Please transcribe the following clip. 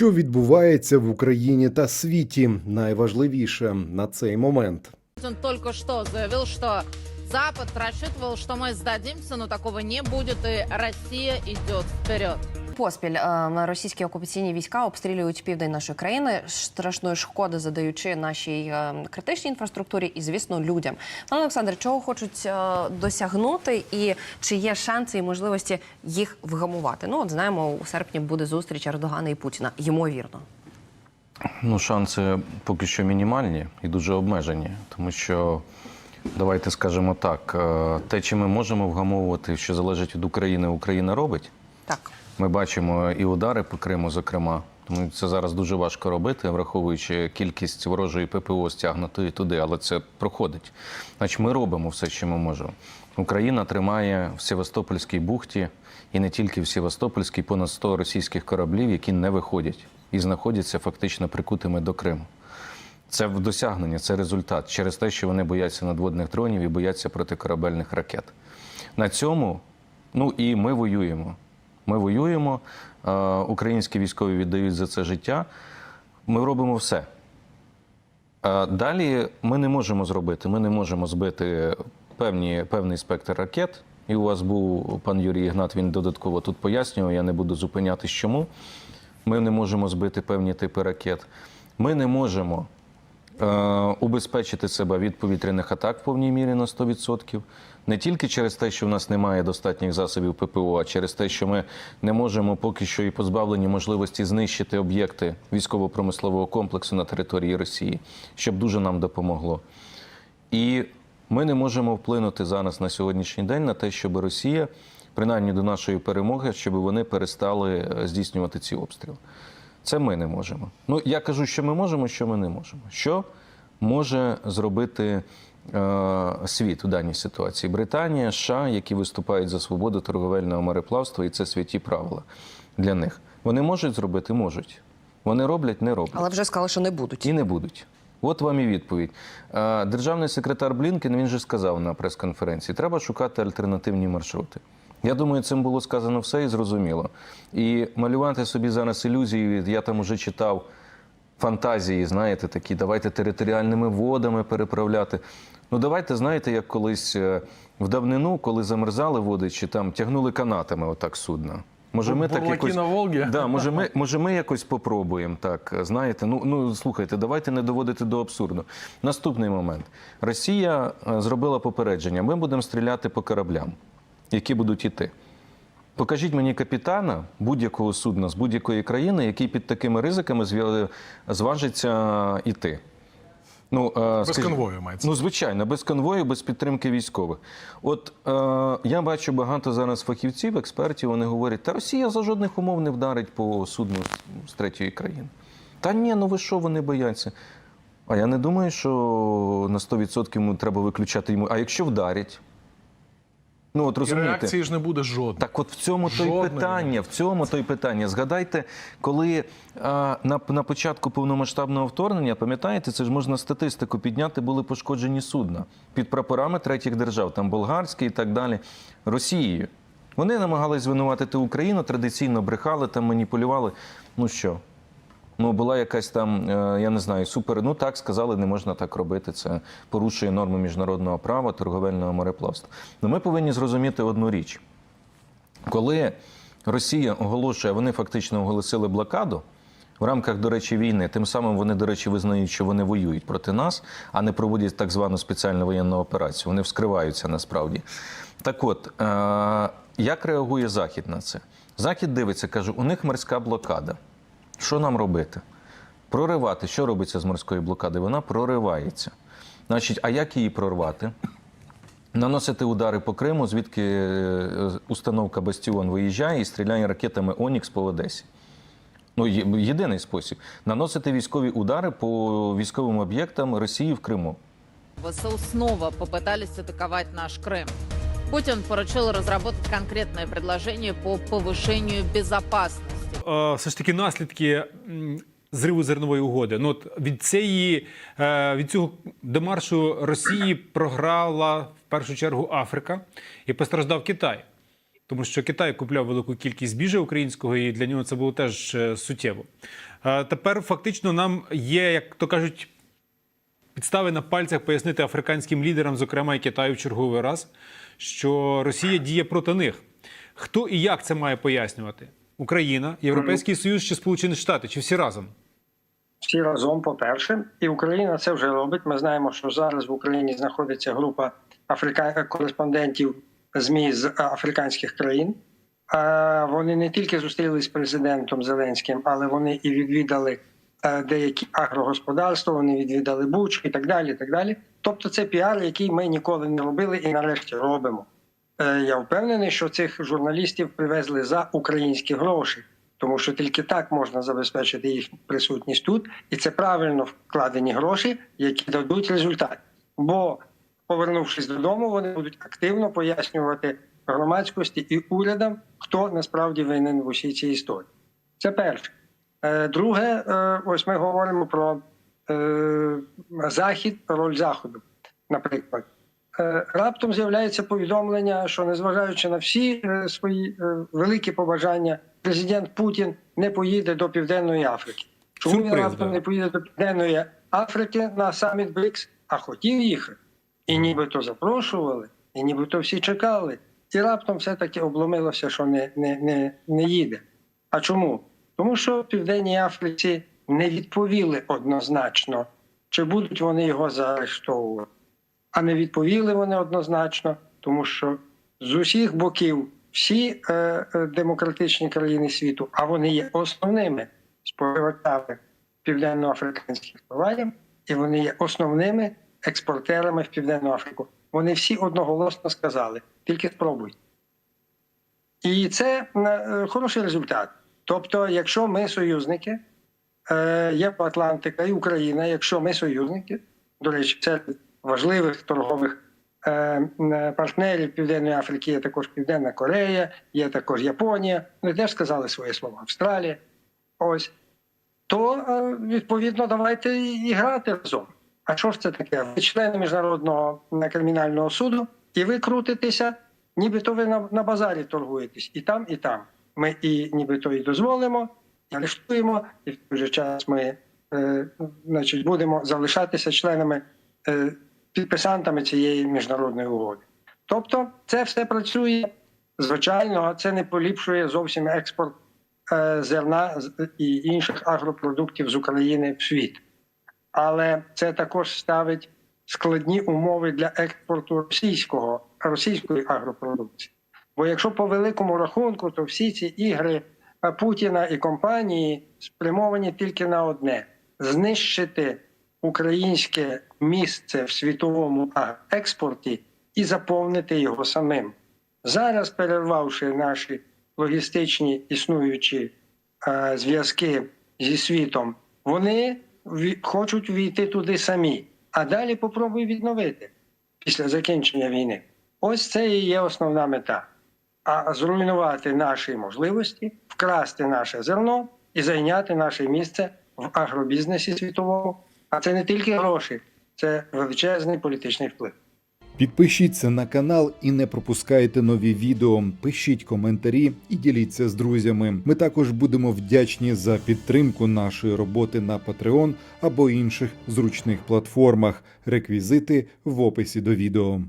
Що відбувається в Україні та світі, найважливіше на цей момент. Він тільки що заявив, що Запад рассчитывал, что мы сдадимся, но такого не будет, и Россия идет вперед. Поспіль е, російські окупаційні війська обстрілюють південь нашої країни, страшної шкоди задаючи нашій е, критичній інфраструктурі і, звісно, людям. Пане Олександр, чого хочуть е, досягнути, і чи є шанси і можливості їх вгамувати? Ну, от знаємо, у серпні буде зустріч Ердогана і Путіна. Ймовірно. Ну, шанси поки що мінімальні і дуже обмежені, тому що давайте скажемо так: те, чи ми можемо вгамовувати, що залежить від України, Україна робить. Так. Ми бачимо і удари по Криму, зокрема. Тому це зараз дуже важко робити, враховуючи кількість ворожої ППО стягнутої туди, але це проходить. Значить, ми робимо все, що ми можемо. Україна тримає в Севастопольській бухті і не тільки в Севастопольській понад 100 російських кораблів, які не виходять і знаходяться фактично прикутими до Криму. Це досягнення, це результат через те, що вони бояться надводних дронів і бояться протикорабельних ракет. На цьому, ну і ми воюємо. Ми воюємо, е, українські військові віддають за це життя. Ми робимо все. Е, Далі ми не можемо зробити. Ми не можемо збити певні, певний спектр ракет. І у вас був пан Юрій Ігнат, він додатково тут пояснював, я не буду зупинятись чому. Ми не можемо збити певні типи ракет. Ми не можемо убезпечити себе від повітряних атак в повній мірі на 100%. Не тільки через те, що в нас немає достатніх засобів ППО, а через те, що ми не можемо поки що і позбавлені можливості знищити об'єкти військово-промислового комплексу на території Росії, щоб дуже нам допомогло. І ми не можемо вплинути зараз на сьогоднішній день на те, щоб Росія, принаймні до нашої перемоги, щоб вони перестали е, здійснювати ці обстріли. Це ми не можемо. Ну я кажу, що ми можемо, що ми не можемо. Що може зробити е, світ у даній ситуації? Британія, США, які виступають за свободу торговельного мореплавства, і це святі правила для них. Вони можуть зробити, можуть. Вони роблять, не роблять. Але вже сказали, що не будуть. І не будуть. От вам і відповідь. Е, Державний секретар Блінкен він же сказав на прес-конференції: треба шукати альтернативні маршрути. Я думаю, цим було сказано все і зрозуміло. І малювати собі зараз ілюзії, я там уже читав фантазії, знаєте, такі, давайте територіальними водами переправляти. Ну, давайте, знаєте, як колись е, в давнину, коли замерзали води, чи там тягнули канатами отак судна. Може, ми так якось на Волгі? Да, може, ми може, ми якось попробуємо так. Знаєте, ну ну слухайте, давайте не доводити до абсурду. Наступний момент: Росія е, зробила попередження. Ми будемо стріляти по кораблям, які будуть іти. Покажіть мені капітана будь-якого судна з будь-якої країни, який під такими ризиками зважиться іти. Ну, е, Без скажіть- конвою мається. Ну, звичайно, без конвою, без підтримки військових. От е, я бачу багато зараз фахівців, експертів. Вони говорять, та Росія за жодних умов не вдарить по судну з, третьої країни. Та ні, ну ви що, вони бояться. А я не думаю, що на 100% йому треба виключати йому. А якщо вдарять? Ну, от І розумієте. реакції ж не буде жодної. Так от в цьому то й питання. В цьому то й питання. Згадайте, коли а, на, на початку повномасштабного вторгнення, пам'ятаєте, це ж можна статистику підняти, були пошкоджені судна під прапорами третіх держав, там болгарські і так далі, Росією. Вони намагались звинуватити Україну, традиційно брехали, там маніпулювали. Ну що? Ну, була якась там, е, я не знаю, супер. Ну так сказали, не можна так робити. Це порушує норми міжнародного права, торговельного мореплавства. Ну ми повинні зрозуміти одну річ. Коли Росія оголошує, вони фактично оголосили блокаду в рамках, до речі, війни, тим самим вони, до речі, визнають, що вони воюють проти нас, а не проводять так звану спеціальну воєнну операцію. Вони вскриваються насправді. Так от, е- як реагує Захід на це? Захід дивиться, каже, у них морська блокада. Що нам робити? Проривати. Що робиться з морської блокади? Вона проривається. Значить, а як її прорвати? Наносити удари по Криму, звідки е, установка Бастіон виїжджає і стріляє ракетами Онікс по Одесі. Ну, є- єдиний спосіб наносити військові удари по військовим об'єктам Росії в Криму. ВСУ снова попытались атаковать наш Крым. Путин поручил разработать конкретное предложение по повышению безопасности. е, все ж таки наслідки зриву зернової угоди. Ну от від цієї е, від цього демаршу Росії програла в першу чергу Африка і постраждав Китай. Тому що Китай купляв велику кількість біжа українського, і для нього це було теж е, суттєво. Тепер фактично нам є, як то кажуть, підстави на пальцях пояснити африканським лідерам, зокрема і Китаю в черговий раз, що Росія діє проти них. Хто і як це має пояснювати? Україна, Європейський Союз чи Сполучені Штати, чи всі разом? всі разом, по-перше, і Україна це вже робить. Ми знаємо, що зараз в Україні знаходиться група африка... кореспондентів ЗМІ з африканських країн. Вони не тільки зустрілись з президентом Зеленським, але вони і відвідали е, деякі агрогосподарства, вони відвідали Буч і так далі. І так далі. Тобто, це піар, який ми ніколи не робили і нарешті робимо. Е, Я впевнений, що цих журналістів привезли за українські гроші, тому що тільки так можна забезпечити їх присутність тут, і це правильно вкладені гроші, які дадуть результат. Бо, повернувшись додому, вони будуть активно пояснювати громадськості і урядам, хто насправді винен в усій цій історії. Це перше. Е, Друге, е, ось ми говоримо про захід, роль заходу, наприклад. Е, Раптом з'являється повідомлення, що незважаючи на всі е, свої е, великі побажання, президент Путін не поїде до Південної Африки. Чому він раптом да. не поїде до Південної Африки на саміт БРИКС, а хотів їхати? І нібито запрошували, і нібито всі чекали. І раптом все-таки обломилося, що не, не, не, не їде. А чому? Тому що в Південній Африці не відповіли однозначно, чи будуть вони його заарештовувати. А не відповіли вони однозначно, тому що з усіх боків всі е, е, демократичні країни світу, а вони є основними споживачами південно-африканських товарів, і вони є основними експортерами в Південну Африку. Вони всі одноголосно сказали: тільки спробуй. І це е, хороший результат. Тобто, якщо ми союзники, е, Євроатлантика і Україна, якщо ми союзники, до речі, це важливих торгових е, партнерів Південної Африки, є також Південна Корея, є також Японія. Вони теж сказали своє слово Австралія. Ось то е, відповідно давайте і грати разом. А що ж це таке? Ви члени міжнародного е, кримінального суду, і ви крутитеся, нібито ви на, на базарі торгуєтесь і там, і там. Ми і нібито і дозволимо, і арештуємо, і в той же час ми е, значить, будемо залишатися членами е, підписантами цієї міжнародної угоди. Тобто, це все працює. Звичайно, це не поліпшує зовсім експорт е, зерна і інших агропродуктів з України в світ. Але це також ставить складні умови для експорту російського, російської агропродукції. Бо якщо по великому рахунку, то всі ці ігри е, Путіна і компанії спрямовані тільки на одне: знищити українське місце в світовому експорті і заповнити його самим. Зараз, перервавши наші логістичні існуючі е, зв'язки зі світом, вони хочуть війти туди самі, а далі попробуй відновити після закінчення війни. Ось це і є основна мета. А зруйнувати наші можливості, вкрасти наше зерно і зайняти наше місце в агробізнесі світовому. А це не тільки гроші, це величезний політичний вплив. Підпишіться на канал і не пропускайте нові відео. Пишіть коментарі і діліться з друзями. Ми також будемо вдячні за підтримку нашої роботи на Patreon або інших зручних платформах. Реквізити в описі до відео.